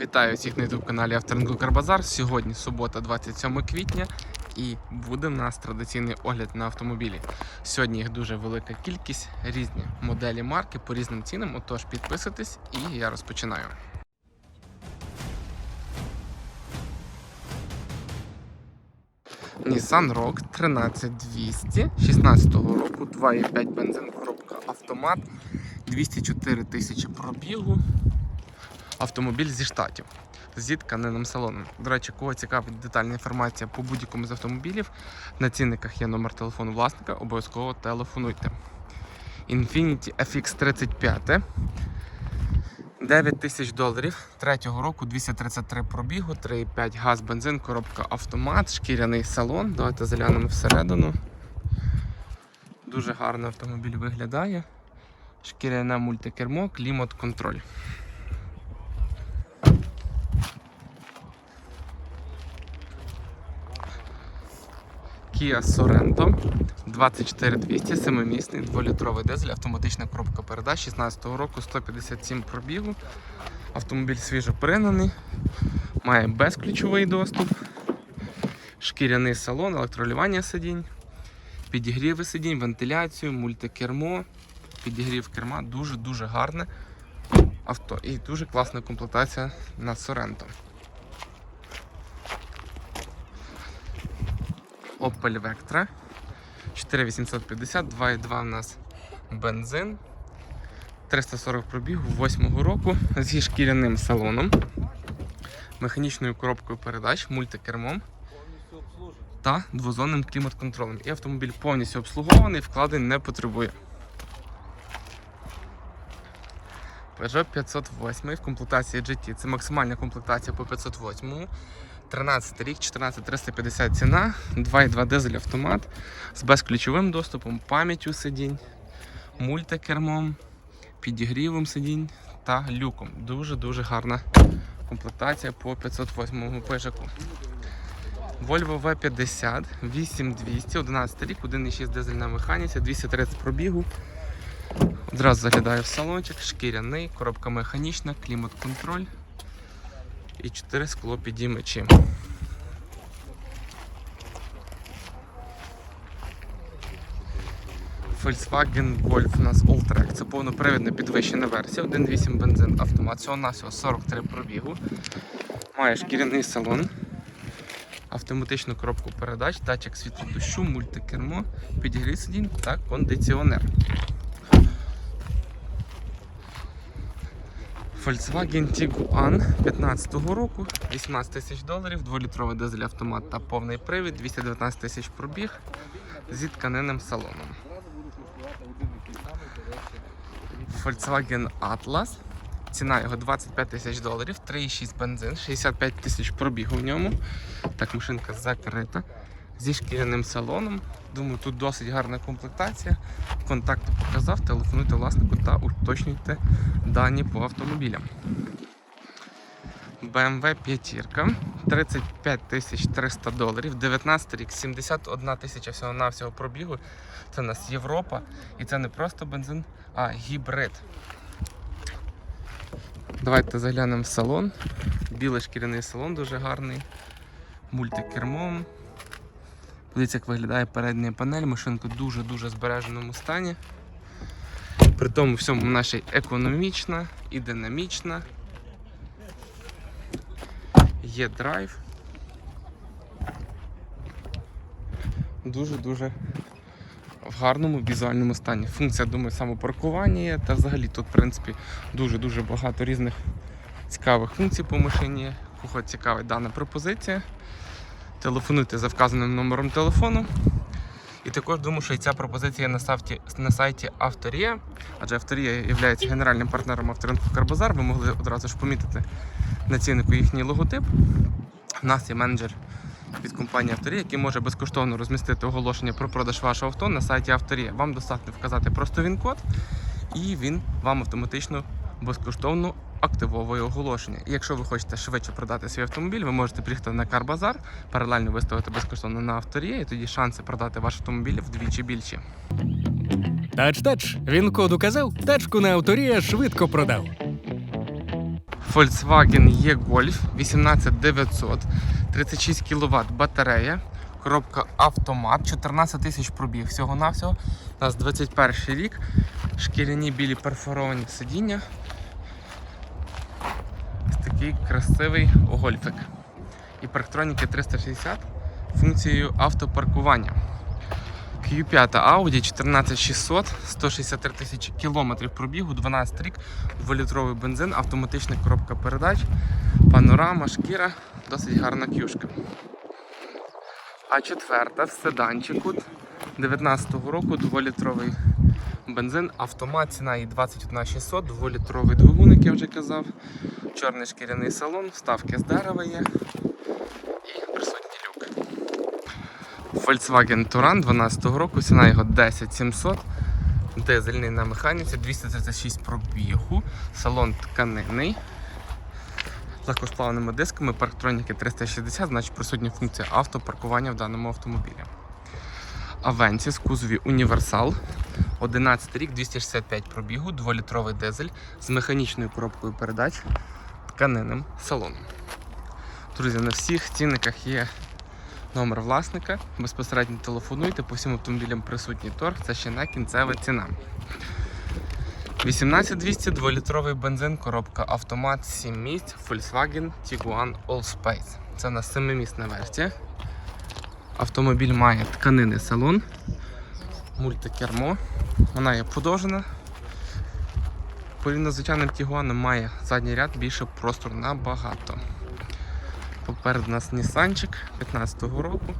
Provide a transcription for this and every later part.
Вітаю всіх на youtube каналі Авторинку Карбазар. Сьогодні субота, 27 квітня, і буде в нас традиційний огляд на автомобілі. Сьогодні їх дуже велика кількість, різні моделі марки по різним цінам. Отож, підписуйтесь і я розпочинаю. Nissan Rogue 13200 16 року, 2,5 бензин, коробка автомат, 204 тисячі пробігу. Автомобіль зі штатів зі тканинним салоном. До речі, кого цікавить детальна інформація по будь-якому з автомобілів, на цінниках є номер телефону власника, обов'язково телефонуйте. Infiniti FX35 9 тисяч доларів. Третього року 233 пробігу, 3,5 газ, бензин, коробка автомат, шкіряний салон. Давайте заглянемо всередину. Дуже гарно автомобіль виглядає. Шкіряне мультикермо, клімат контроль. Kia Sorento 24200, 7-місний, 2-літровий дизель, автоматична коробка передач 16 року, 157 пробігу. Автомобіль свіжо пригнаний, має безключовий доступ, шкіряний салон, електролювання сидінь, підігріви сидінь, вентиляцію, мультикермо, підігрів керма, дуже-дуже гарне авто і дуже класна комплектація на Sorento. Opel Vectra 4850, 2,2 у нас бензин. 340 пробігу 8 року зі шкіряним салоном, механічною коробкою передач, мультикермом та двозонним клімат-контролем. І автомобіль повністю обслугований, вкладень не потребує. Peugeot 508 в комплектації GT. Це максимальна комплектація по 508. 13 рік, 14350 ціна, 2,2 дизель автомат з безключовим доступом, пам'яттю сидінь, мультикермом, підігрівом сидінь та люком. Дуже-дуже гарна комплектація по 508 пежаку. Volvo V50 8200, 11 рік, 1,6 дизель на механіці, 230 пробігу. Одразу заглядаю в салончик, шкіряний, коробка механічна, клімат-контроль і 4 скло підіймачі. Volkswagen Golf у нас Alltrack. Це повнопривідна підвищена версія. 1.8 бензин автомат. Всього насього 43 пробігу. Має шкіряний салон, автоматичну коробку передач, датчик світло дощу, мультикермо, підігрів сидінь та кондиціонер. Volkswagen Tiguan 15-го року, 18 тисяч доларів, 2-літровий дизель автомат та повний привід, 219 тисяч пробіг зі тканинним салоном. Volkswagen Atlas. Ціна його 25 тисяч доларів, 3,6 бензин, 65 тисяч пробігу в ньому. Так, машинка закрита. Зі шкіряним салоном. Думаю, тут досить гарна комплектація. Контакти показав, телефонуйте власнику та уточнюйте дані по автомобілям. BMW 5 35 300 доларів, 19 рік, 71 тисяча всього навсього пробігу. Це у нас Європа. І це не просто бензин, а гібрид. Давайте заглянемо в салон. Білий шкіряний салон дуже гарний. Мультикермом. Подивіться, як виглядає передня панель. Машинка в дуже-дуже збереженому стані. При тому всьому вона ще й економічна і динамічна. Є драйв. Дуже-дуже в гарному візуальному стані. Функція, думаю, самопаркування є, та взагалі тут, в принципі, дуже-дуже багато різних цікавих функцій по машині. Кого цікавить дана пропозиція. Телефонуйте за вказаним номером телефону. І також думаю, що і ця пропозиція на сайті, на сайті Авторія, адже Авторія є генеральним партнером авторинку Карбазар. Ви могли одразу ж помітити на ціннику їхній логотип. У нас є менеджер від компанії Авторія, який може безкоштовно розмістити оголошення про продаж вашого авто на сайті Авторія. Вам достатньо вказати просто він код, і він вам автоматично безкоштовно активовує оголошення. І якщо ви хочете швидше продати свій автомобіль, ви можете приїхати на Карбазар, паралельно виставити безкоштовно на авторія, і тоді шанси продати ваш автомобіль вдвічі більші. Тач-тач. Він код указав, тачку на авторія швидко продав. Volkswagen E-Golf 18900, 36 кВт батарея, коробка автомат, 14 тисяч пробіг всього-навсього. У нас 21 рік, шкіряні білі перфоровані сидіння. Такий красивий гольфик. І парктроніки 360 функцією автопаркування. Q5 Audi 14600, 163 тисячі кілометрів пробігу, 12 рік, 2-літровий бензин, автоматична коробка передач, панорама, шкіра, досить гарна кюшка. А четверта в седанчику 19-го року 2-літровий бензин, автомат, ціна її 21600, 2-літровий двигун, як я вже казав, чорний шкіряний салон, вставки з дерева є і присутній люк. Volkswagen Touran 12 року, ціна його 10700. Дизельний на механіці, 236 пробігу, салон тканинний. Легкосплавними дисками, парктроніки 360, значить присутня функція автопаркування в даному автомобілі. В кузові Універсал. 11 рік, 265 пробігу, 2-літровий дизель з механічною коробкою передач, тканинним салоном. Друзі, на всіх цінниках є номер власника. Безпосередньо телефонуйте, по всім автомобілям присутній торг, це ще не кінцева ціна. 18200 2-літровий бензин, коробка автомат, 7 місць, Volkswagen Tiguan Allspace. Це на 7-місна версія. Автомобіль має тканинний салон, мультикермо. Вона є подовжена. Порівняно з звичайним Tiguan має задній ряд більше простору набагато. Попереду у нас Нісанчик 15-го року.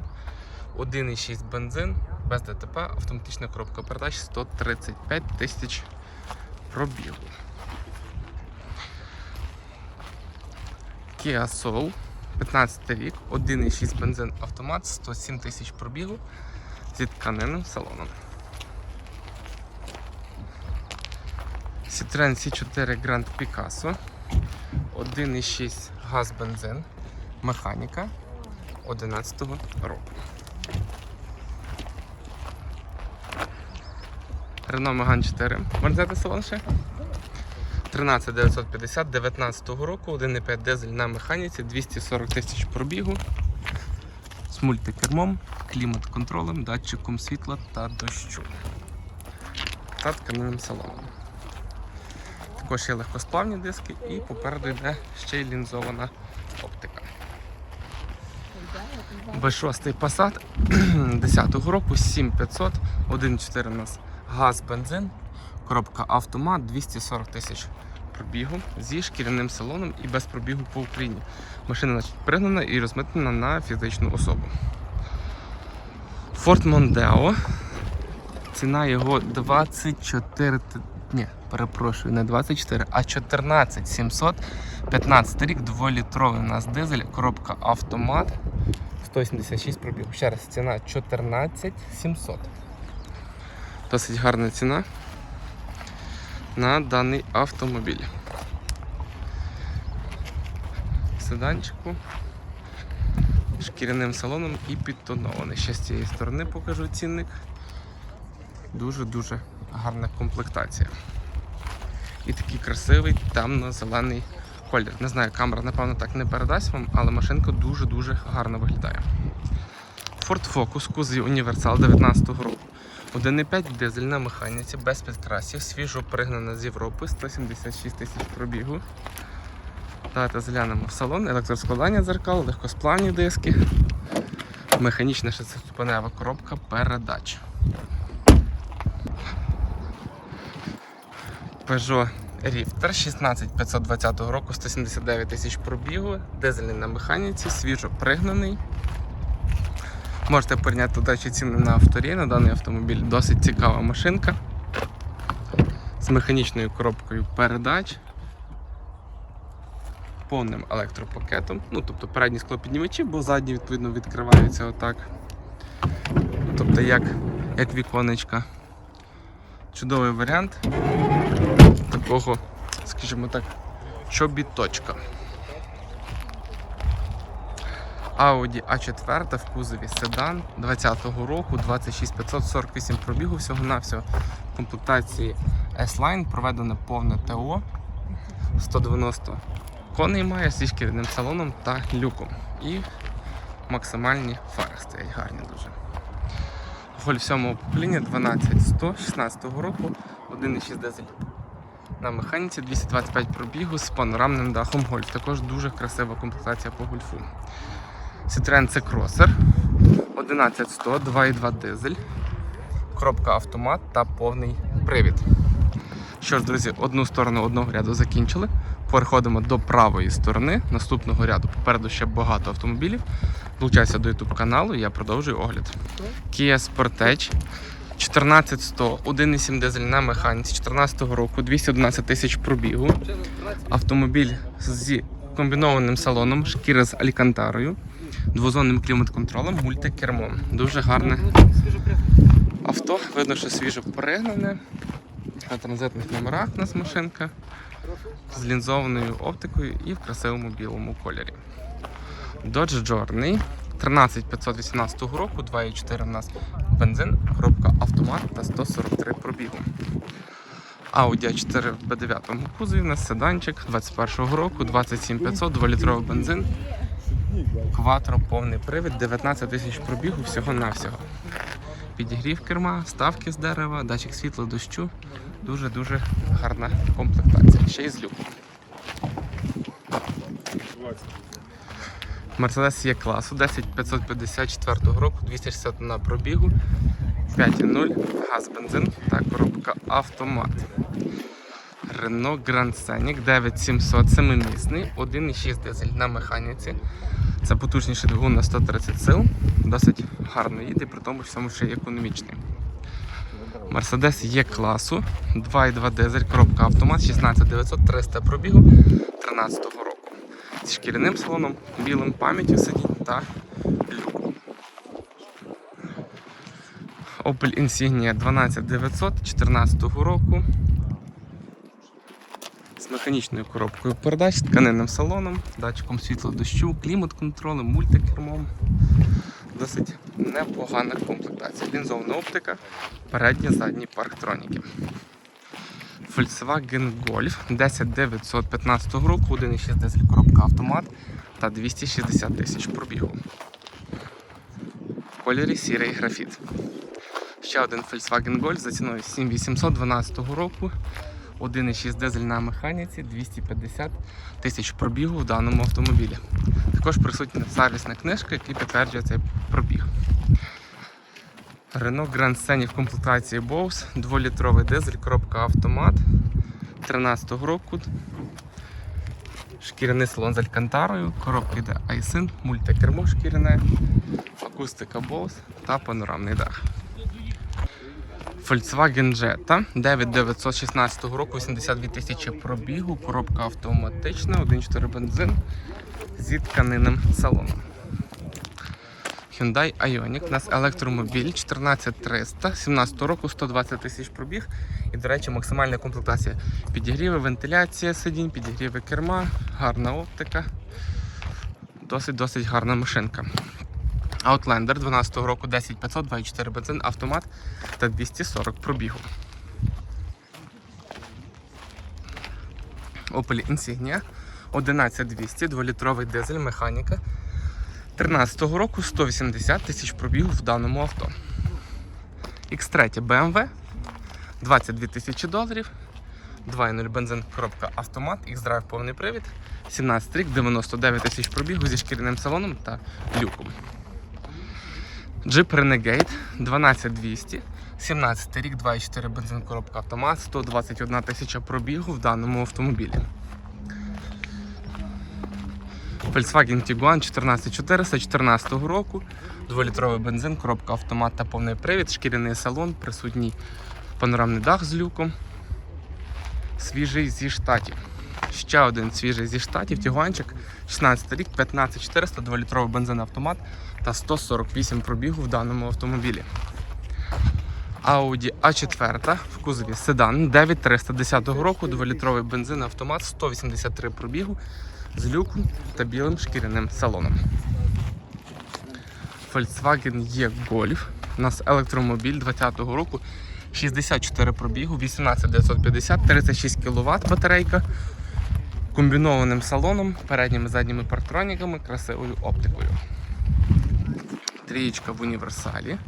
1,6 бензин, без ДТП, автоматична коробка передач 135 тисяч пробігу. Kia Soul 15 рік, 1,6 бензин автомат, 107 тисяч пробігу зі тканинним салоном. Citroen C4 Grand Picasso 1,6 газ бензин механіка 11-го року. Renault Megane 4. Можете салон ще? 13950 19-го року, 1,5 дизель на механіці, 240 тисяч пробігу з мультикермом, клімат-контролем, датчиком світла та дощу та тканинним салоном. Також є легкосплавні диски і попереду йде ще й лінзована оптика. B6 Passat 10-го року 7500, 1.4 у нас газ, бензин, коробка автомат, 240 тисяч пробігу зі шкіряним салоном і без пробігу по Україні. Машина пригнана і розмитнена на фізичну особу. Ford Mondeo. Ціна його 24. т- Ні, перепрошую, не 24, а 14 700. 15 рік, 2-літровий у нас дизель, коробка автомат. 176 пробігу. Ще раз, ціна 14 700. Досить гарна ціна на даний автомобіль. Седанчику, шкіряним салоном і підтонований. Ще з цієї сторони покажу цінник. Дуже-дуже гарна комплектація. І такий красивий темно-зелений колір. Не знаю, камера, напевно, так не передасть вам, але машинка дуже-дуже гарно виглядає. Ford Focus, кузові Універсал 19-го року. 1,5 дизель на механіці, без підкрасів, свіжо пригнана з Європи, 176 тисяч пробігу. Давайте заглянемо в салон, електроскладання дзеркал, легкосплавні диски, механічна шестиступенева коробка передач. Peugeot Rifter 16520 року, 179 тисяч пробігу, дизельний на механіці, свіжо пригнаний. Можете порівняти дачі ціни на авторі. На даний автомобіль досить цікава машинка з механічною коробкою передач, повним електропакетом. Ну, тобто передні склопіднімачі, бо задні відповідно відкриваються отак. Тобто як, як віконечка. Чудовий варіант такого, скажімо так, чобіточка. Audi A4 в кузові седан 20-го року, 26548 пробігу всього-навсього. В комплектації S-Line проведено повне ТО 190 коней має зі шкіряним салоном та люком. І максимальні фари стоять гарні дуже. Голь 7 покоління 12100 16 року, 1,6 дизель. На механіці 225 пробігу з панорамним дахом гольф. Також дуже красива комплектація по гольфу. Citroen C-Crosser 11100, 2,2 дизель, коробка автомат та повний привід. Що ж, друзі, одну сторону одного ряду закінчили. Переходимо до правої сторони наступного ряду. Попереду ще багато автомобілів. Долучайся до YouTube каналу, я продовжую огляд. Kia Sportage 14100, 1,7 дизель на механіці 2014 року, 211 тисяч пробігу. Автомобіль зі комбінованим салоном, шкіра з алькантарою, двозонним клімат-контролем, мультикермом. Дуже гарне авто. Видно, що свіже перегнане. На транзитних номерах у нас машинка з лінзованою оптикою і в красивому білому кольорі. Dodge Journey 13518 року, 2,4 у нас бензин, коробка автомат та 143 пробігу. Audi A4 в B9 кузові, у нас седанчик 21 року, 27500, 2-літровий бензин, кватро, повний привід, 19 тисяч пробігу всього-навсього. Підігрів керма, ставки з дерева, датчик світла, дощу. Дуже-дуже гарна комплектація. Ще й з люком. Mercedes є класу 10554 року, 260 на пробігу, 5.0, газ, бензин та коробка автомат. Renault Grand Scenic 9700 7-місний, 1,6 дизель на механіці. Це потужніший двигун на 130 сил, досить гарно їде, при тому всьому ще й економічний. Mercedes є класу, 2,2 дизель, коробка автомат, 16900, 300 пробігу 13 року. Зі шкіряним салоном, білим пам'яттю сидінь та люком. Opel Insignia 12900 14 року. З механічною коробкою передач, тканинним салоном, датчиком світла дощу, клімат-контролем, мультикермом. Досить непогана комплектація. Лінзована оптика, передні задні парктроніки. Volkswagen Golf 10915 року, 1,6 дизель коробка автомат та 260 тисяч пробігу. В кольорі сірий графіт. Ще один Volkswagen Golf за ціною 7812 року. 1,6 дизель на механіці, 250 тисяч пробігу в даному автомобілі. Також присутня сервісна книжка, яка підтверджує цей пробіг. Renault Grand Scenic в комплектації Bose, 2-літровий дизель, коробка автомат 13 року. Шкіряний салон з алькантарою, коробка йде Айсин, мультикермо шкіряне, акустика Bose та панорамний дах. Volkswagen Jetta 9916 року, 82 тисячі пробігу, коробка автоматична, 1.4 бензин зі тканинним салоном. Hyundai Ioniq, у нас електромобіль 14300, 17 року, 120 тисяч пробіг. І, до речі, максимальна комплектація. Підігріви, вентиляція сидінь, підігріви керма, гарна оптика. Досить-досить гарна машинка. Outlander 12 року 10500, 2,4 бензин, автомат та 240 пробігу. Opel Insignia 11200, 2-літровий дизель, механіка. 13 року 180 тисяч пробігу в даному авто. X3 BMW 22 тисячі доларів. 2.0 бензин, коробка автомат, X-Drive повний привід. 17 рік, 99 тисяч пробігу зі шкіряним салоном та люком. Jeep Renegade 12200, 17 рік, 2.4 бензин, коробка автомат, 121 тисяча пробігу в даному автомобілі. Volkswagen Tiguan 14400 14 року, 2-літровий бензин, коробка автомат та повний привід, шкіряний салон, присутній панорамний дах з люком. Свіжий зі штатів. Ще один свіжий зі штатів, Тігуанчик, 16 рік, 15400, 2-літровий бензин автомат та 148 пробігу в даному автомобілі. Audi A4 в кузові седан 9310 року, 2-літровий бензин автомат, 183 пробігу з люком та білим шкіряним салоном. Volkswagen E-Golf. У нас електромобіль 20-го року, 64 пробігу, 18950, 36 кВт батарейка. комбінованим салоном, передніми задніми парктроніками, красивою оптикою. Трієчка в універсалі.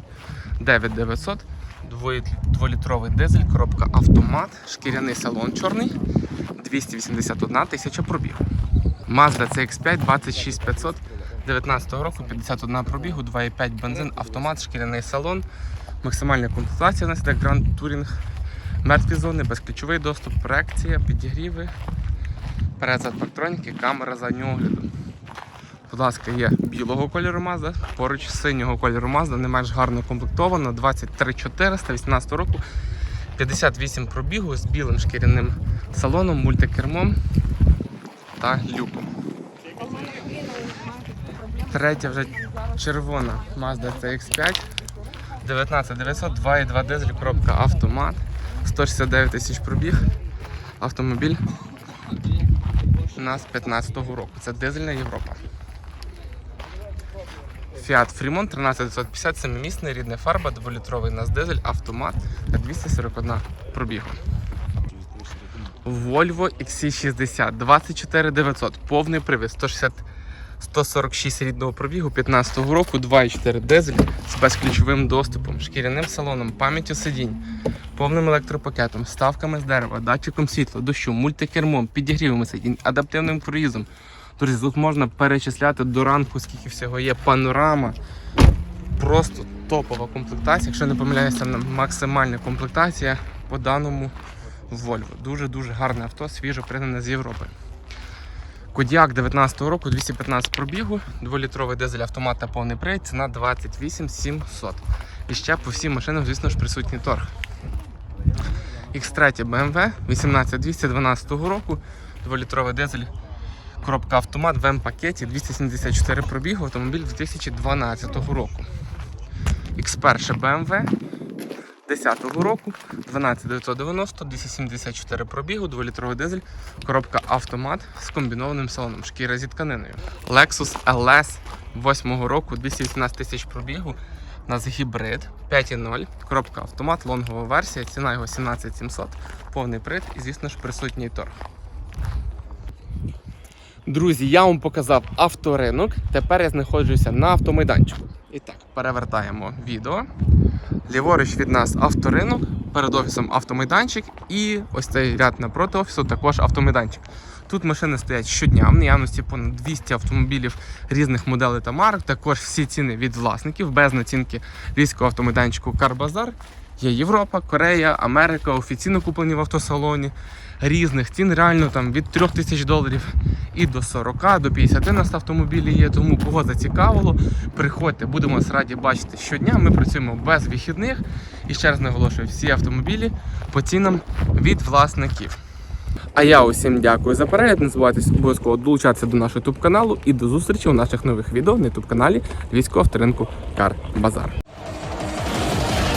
9900, 2-літровий дизель, коробка автомат, шкіряний салон чорний, 281 тисяча пробігу. Mazda CX5 26500 19 року, 51 пробігу, 2,5 бензин, автомат, шкіряний салон, максимальна комплектація у нас іде Grand Touring, мертві зони, безключовий доступ, проекція, підігріви, передзад парктроніки, камера заднього огляду. Будь ласка, є білого кольору Mazda, поруч синього кольору Mazda, не менш гарно комплектовано, 23400 18 року, 58 пробігу з білим шкіряним салоном, мультикермом та люком. Третя вже червона Mazda CX5 19900 2,2 дизель, коробка автомат, 169 тисяч пробіг. Автомобіль у нас 15-го року. Це дизельна Європа. Fiat Fremont 13950, 7-місний, рідна фарба, 2-літровий нас дизель, автомат та 241 пробігу. Volvo XC60 24900, повний привід, 160 146 рідного пробігу 15 року, 2,4 дизель з безключовим доступом, шкіряним салоном, пам'яттю сидінь, повним електропакетом, ставками з дерева, датчиком світла, дощу, мультикермом, підігрівами сидінь, адаптивним круїзом. Друзі, тут можна перечисляти до ранку, скільки всього є, панорама. Просто топова комплектація. Якщо не помиляюся, максимальна комплектація по даному Volvo. Дуже-дуже гарне авто, свіжо пригнане з Європи. Кодіак 19 року, 215 пробігу, 2-літровий дизель автомат та повний привід, ціна 28 700. І ще по всім машинам, звісно ж, присутній торг. X3 BMW 18212 року, 2-літровий дизель, коробка автомат в М-пакеті, 274 пробігу, автомобіль 2012 року. X1 BMW 10-го року, 12990, 274 пробігу, 2-літровий дизель, коробка автомат з комбінованим салоном, шкіра зі тканиною. Lexus LS 8-го року, 218 тисяч пробігу, у нас гібрид 5.0, коробка автомат, лонгова версія, ціна його 17700, повний прит і, звісно ж, присутній торг. Друзі, я вам показав авторинок. Тепер я знаходжуся на автомайданчику. І так, перевертаємо відео. Ліворуч від нас авторинок, перед офісом автомайданчик і ось цей ряд напроти офісу також автомайданчик. Тут машини стоять щодня, в наявності понад 200 автомобілів різних моделей та марок. Також всі ціни від власників, без націнки львівського автомайданчику Карбазар. Є Європа, Корея, Америка, офіційно куплені в автосалоні. Різних цін реально там від 3 тисяч доларів і до 40, до 50 у нас автомобілі є. Тому кого зацікавило, приходьте, будемо вас раді бачити щодня. Ми працюємо без вихідних. І ще раз наголошую, всі автомобілі по цінам від власників. А я усім дякую за перегляд. Не забувайте обов'язково долучатися до нашого YouTube каналу і до зустрічі у наших нових відео на YouTube каналі Львівського авторинку Кар Базар.